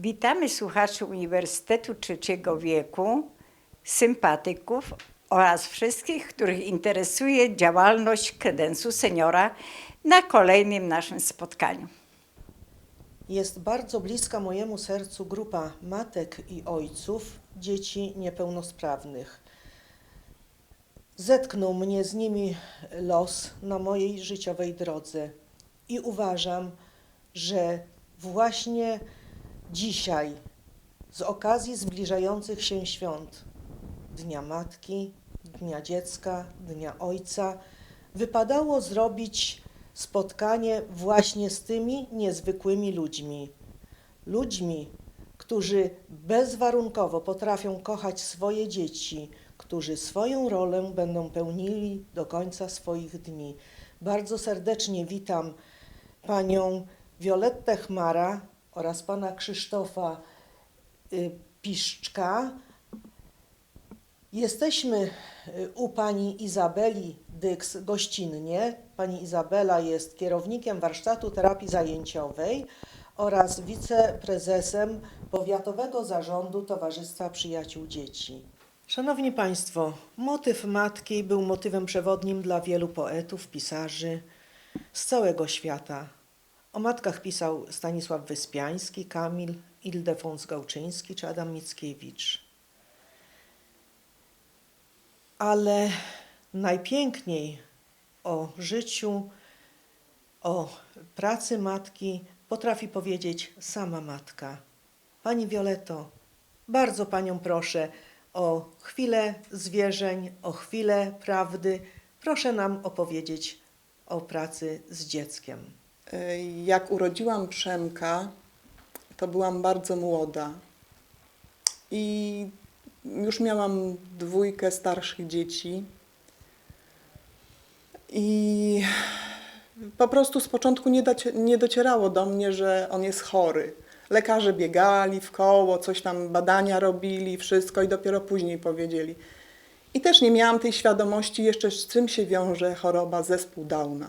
Witamy słuchaczy Uniwersytetu Trzeciego Wieku, sympatyków oraz wszystkich, których interesuje działalność kredensu seniora na kolejnym naszym spotkaniu. Jest bardzo bliska mojemu sercu grupa matek i ojców dzieci niepełnosprawnych. Zetknął mnie z nimi los na mojej życiowej drodze i uważam, że właśnie dzisiaj, z okazji zbliżających się świąt Dnia Matki, Dnia Dziecka, Dnia Ojca, wypadało zrobić spotkanie właśnie z tymi niezwykłymi ludźmi. Ludźmi, którzy bezwarunkowo potrafią kochać swoje dzieci, którzy swoją rolę będą pełnili do końca swoich dni. Bardzo serdecznie witam panią Violettę Chmara oraz pana Krzysztofa y, Piszczka. Jesteśmy y, u pani Izabeli Dyks gościnnie. Pani Izabela jest kierownikiem warsztatu terapii zajęciowej oraz wiceprezesem Powiatowego Zarządu Towarzystwa Przyjaciół Dzieci. Szanowni Państwo, motyw matki był motywem przewodnim dla wielu poetów, pisarzy z całego świata. O matkach pisał Stanisław Wyspiański, Kamil, Ildefons Gałczyński czy Adam Mickiewicz. Ale najpiękniej o życiu, o pracy matki potrafi powiedzieć sama matka. Pani Violeto, bardzo Panią proszę o chwilę zwierzeń, o chwilę prawdy. Proszę nam opowiedzieć o pracy z dzieckiem. Y, Jak urodziłam Przemka, to byłam bardzo młoda. I już miałam dwójkę starszych dzieci. I po prostu z początku nie, docie- nie docierało do mnie, że on jest chory. Lekarze biegali w koło, coś tam badania robili, wszystko i dopiero później powiedzieli. I też nie miałam tej świadomości jeszcze, z czym się wiąże choroba zespół Downa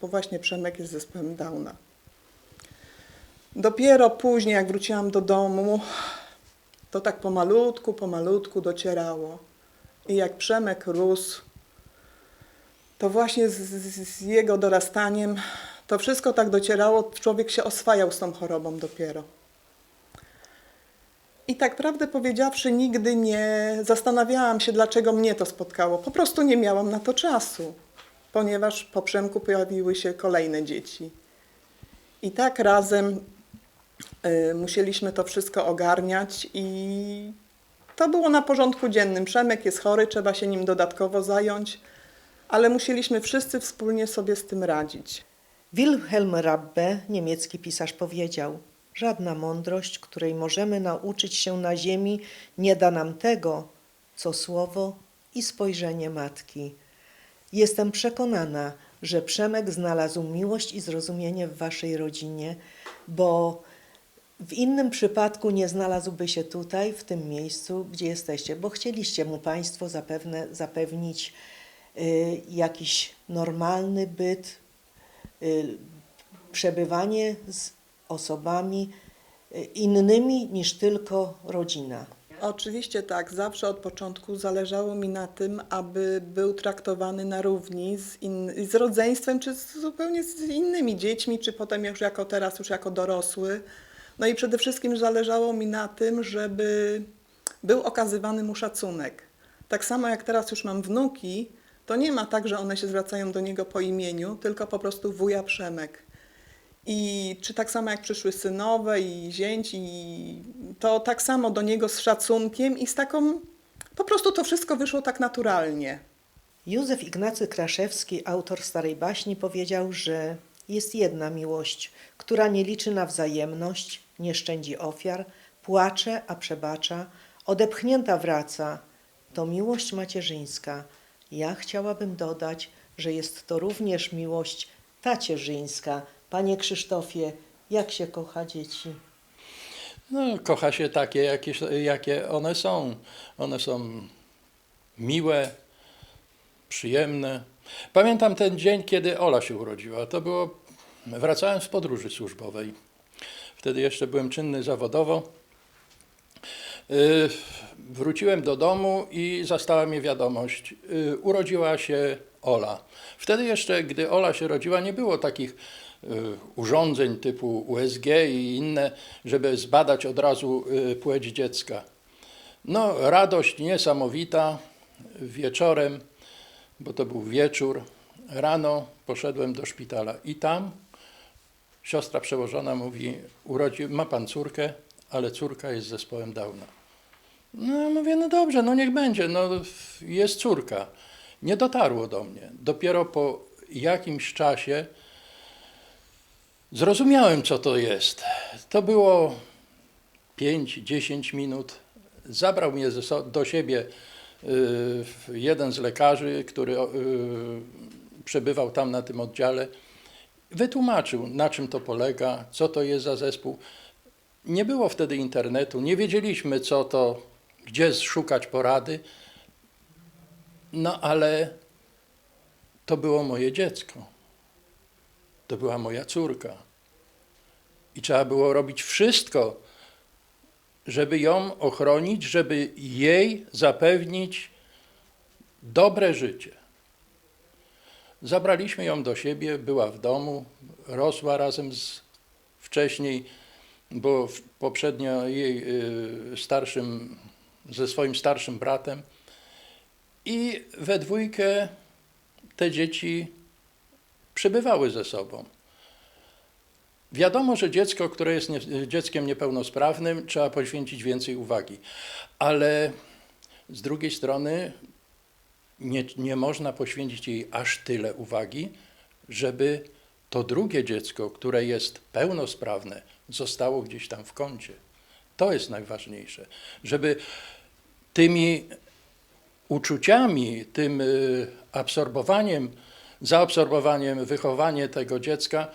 bo właśnie Przemek jest zespołem Downa. Dopiero później, jak wróciłam do domu, to tak pomalutku, pomalutku docierało. I jak Przemek rósł, to właśnie z, z, jego dorastaniem to wszystko tak docierało, człowiek się oswajał z tą chorobą dopiero. I tak prawdę powiedziawszy, nigdy nie zastanawiałam się, dlaczego mnie to spotkało. Po prostu nie miałam na to czasu ponieważ po Przemku pojawiły się kolejne dzieci. I tak razem y, musieliśmy to wszystko ogarniać i to było na porządku dziennym. Przemek jest chory, trzeba się nim dodatkowo zająć, ale musieliśmy wszyscy wspólnie sobie z tym radzić. Wilhelm Rabbe, niemiecki pisarz, powiedział: Żadna mądrość, której możemy nauczyć się na ziemi, nie da nam tego, co słowo i spojrzenie matki. Jestem przekonana, że Przemek znalazł miłość i zrozumienie w waszej rodzinie, bo w innym przypadku nie znalazłby się tutaj, w tym miejscu, gdzie jesteście, bo chcieliście mu Państwo zapewne zapewnić y, jakiś normalny byt, y, przebywanie z osobami y, innymi niż tylko rodzina. Oczywiście tak, zawsze od początku zależało mi na tym, aby był traktowany na równi z, in, z rodzeństwem, czy z, zupełnie z innymi dziećmi, czy potem już jako teraz, już jako dorosły. No i przede wszystkim zależało mi na tym, żeby był okazywany mu szacunek. Tak samo jak teraz już mam wnuki, to nie ma tak, że one się zwracają do niego po imieniu, tylko po prostu wuja Przemek. I czy tak samo jak przyszły synowe i zięci, i to tak samo do niego z szacunkiem i z taką, po prostu to wszystko wyszło tak naturalnie. Józef Ignacy Kraszewski, autor Starej Baśni, powiedział, że jest jedna miłość, która nie liczy na wzajemność, nie szczędzi ofiar, płacze, a przebacza, odepchnięta wraca. To miłość macierzyńska. Ja chciałabym dodać, że jest to również miłość tacierzyńska. Panie Krzysztofie, jak się kocha dzieci? No, kocha się takie, jakie, jakie one są. One są miłe, przyjemne. Pamiętam ten dzień, kiedy Ola się urodziła. To było, wracałem z podróży służbowej. Wtedy jeszcze byłem czynny zawodowo. Y, Wróciłem do domu i zastała mnie wiadomość. y, Urodziła się Ola. Wtedy jeszcze, gdy Ola się rodziła, nie było takich urządzeń typu USG i inne, żeby zbadać od razu y, płeć dziecka. No, radość niesamowita. Wieczorem, bo to był wieczór, rano poszedłem do szpitala i tam siostra przełożona mówi, urodzi, ma pan córkę, ale córka jest z zespołem Downa. No ja mówię, no dobrze, no niech będzie, no jest córka. Nie dotarło do mnie. Dopiero po jakimś czasie zrozumiałem, co to jest. To było 5-10 minut. Zabrał mnie do siebie y, jeden z lekarzy, który y, przebywał tam na tym oddziale. Wytłumaczył, na czym to polega, co to jest za zespół. Nie było wtedy internetu, nie wiedzieliśmy, co to, gdzie szukać porady. No ale to było moje dziecko. To była moja córka. I trzeba było robić wszystko, żeby ją ochronić, żeby jej zapewnić dobre życie. Zabraliśmy ją do siebie, była w domu, rosła razem z wcześniej, bo poprzednio jej y, starszym, ze swoim starszym bratem. I we dwójkę te dzieci przebywały ze sobą. Wiadomo, że dziecko, które jest nie, dzieckiem niepełnosprawnym, trzeba poświęcić więcej uwagi, ale z drugiej strony nie, nie można poświęcić jej aż tyle uwagi, żeby to drugie dziecko, które jest pełnosprawne, zostało gdzieś tam w kącie. To jest najważniejsze, żeby tymi uczuciami, tym y, absorbowaniem, zaabsorbowaniem, wychowanie tego dziecka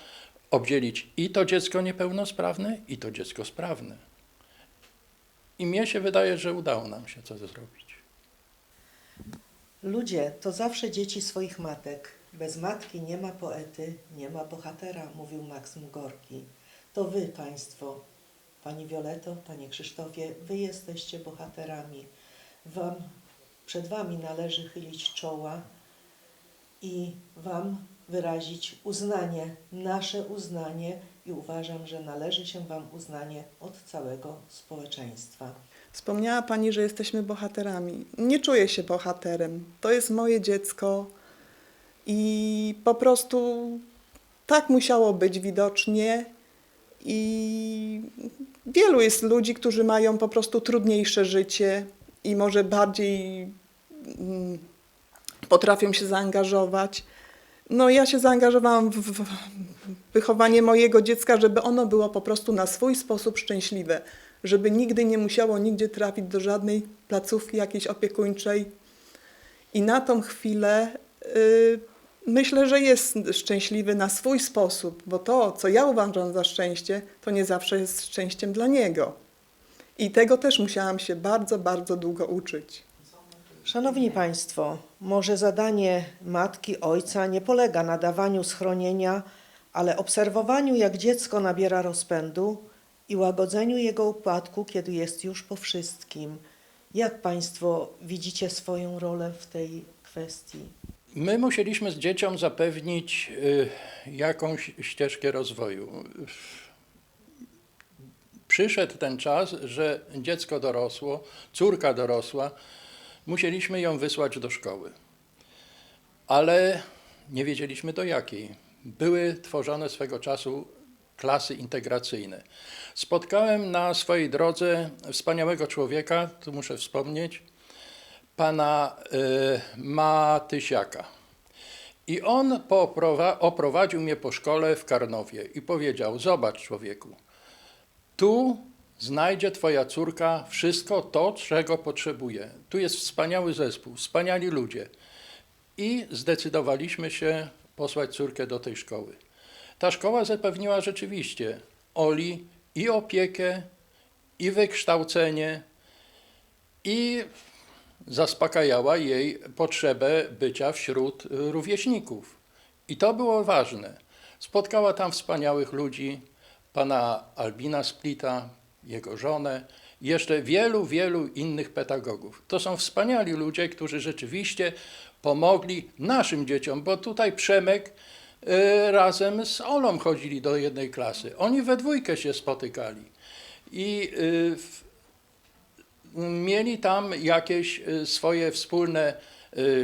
obdzielić i to dziecko niepełnosprawne, i to dziecko sprawne. I mnie się wydaje, że udało nam się to zrobić. Ludzie to zawsze dzieci swoich matek. Bez matki nie ma poety, nie ma bohatera, mówił Maksym Gorki. To wy, państwo, pani Violeto, panie Krzysztofie, wy jesteście bohaterami. Wam, przed wami należy chylić czoła i wam wyrazić uznanie, nasze uznanie i uważam, że należy się wam uznanie od całego społeczeństwa. Wspomniała Pani, że jesteśmy bohaterami. Nie czuję się bohaterem. To jest moje dziecko i po prostu tak musiało być widocznie. I wielu jest ludzi, którzy mają po prostu trudniejsze życie i może bardziej mm, potrafią się zaangażować. No ja się zaangażowałam w, wychowanie mojego dziecka, żeby ono było po prostu na swój sposób szczęśliwe, żeby nigdy nie musiało nigdzie trafić do żadnej placówki jakiejś opiekuńczej. I na tą chwilę y, myślę, że jest szczęśliwy na swój sposób, bo to, co ja uważam za szczęście, to nie zawsze jest szczęściem dla niego. I tego też musiałam się bardzo, bardzo długo uczyć. Szanowni Państwo, może zadanie matki, ojca nie polega na dawaniu schronienia, ale obserwowaniu, jak dziecko nabiera rozpędu i łagodzeniu jego upadku, kiedy jest już po wszystkim. Jak Państwo widzicie swoją rolę w tej kwestii? My musieliśmy z dzieciom zapewnić y, jakąś ścieżkę rozwoju. Przyszedł ten czas, że dziecko dorosło, córka dorosła, musieliśmy ją wysłać do szkoły. Ale nie wiedzieliśmy do jakiej. Były tworzone swego czasu klasy integracyjne. Spotkałem na swojej drodze wspaniałego człowieka, tu muszę wspomnieć, pana y, Matysiaka. I on oprowadził mnie po szkole w Karnowie i powiedział: Zobacz, człowieku, tu znajdzie Twoja córka wszystko to, czego potrzebuje. Tu jest wspaniały zespół, wspaniali ludzie. I zdecydowaliśmy się posłać córkę do tej szkoły. Ta szkoła zapewniła rzeczywiście Oli i opiekę, i wykształcenie, i zaspokajała jej potrzebę bycia wśród rówieśników. I to było ważne. Spotkała tam wspaniałych ludzi, pana Albina Splita, jego żonę, jeszcze wielu, wielu innych pedagogów. To są wspaniali ludzie, którzy rzeczywiście pomogli naszym dzieciom, bo tutaj Przemek y, razem z Olą chodzili do jednej klasy. Oni we dwójkę się spotykali. I y, mieli tam jakieś y, swoje wspólne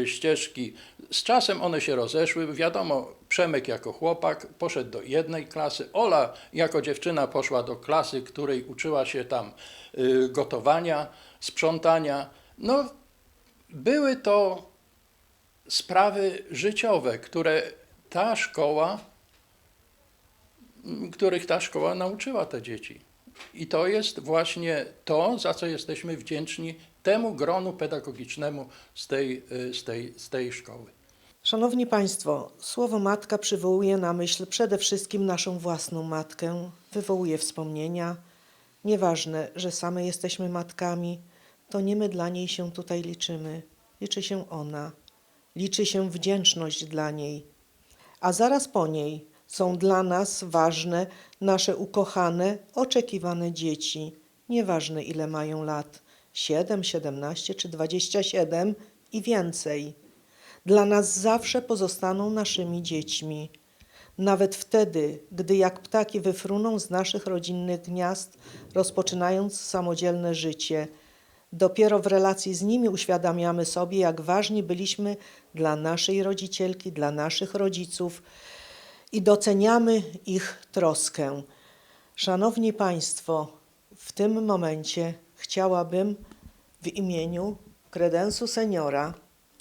ścieżki. Z czasem one się rozeszły. Wiadomo, Przemek jako chłopak poszedł do jednej klasy, Ola jako dziewczyna poszła do klasy, której uczyła się tam y, gotowania, sprzątania. No, były to sprawy życiowe, które ta szkoła, których ta szkoła nauczyła te dzieci. I to jest właśnie to, za co jesteśmy wdzięczni temu gronu pedagogicznemu z tej, y, z tej, z tej szkoły. Szanowni Państwo, słowo matka przywołuje na myśl przede wszystkim naszą własną matkę, wywołuje wspomnienia. Nieważne, że same jesteśmy matkami, to nie my dla niej się tutaj liczymy. Liczy się ona, liczy się wdzięczność dla niej. A zaraz po niej są dla nas ważne nasze ukochane, oczekiwane dzieci. Nieważne ile mają lat 7, 17 czy 27 i więcej dla nas zawsze pozostaną naszymi dziećmi. Nawet wtedy, gdy jak ptaki wyfruną z naszych rodzinnych gniazd, rozpoczynając samodzielne życie, dopiero w relacji z nimi uświadamiamy sobie, jak ważni byliśmy dla naszej rodzicielki, dla naszych rodziców i doceniamy ich troskę. Szanowni Państwo, w tym momencie chciałabym w imieniu kredensu seniora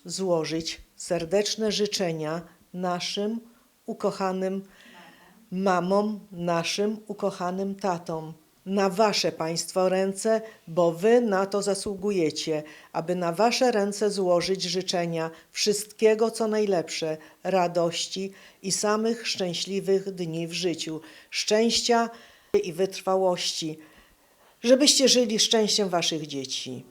złożyć serdeczne życzenia naszym ukochanym mamom, naszym ukochanym tatom. Na Wasze Państwo ręce, bo Wy na to zasługujecie, aby na Wasze ręce złożyć życzenia wszystkiego, co najlepsze, radości i samych szczęśliwych dni w życiu, szczęścia i wytrwałości, żebyście żyli szczęściem Waszych dzieci.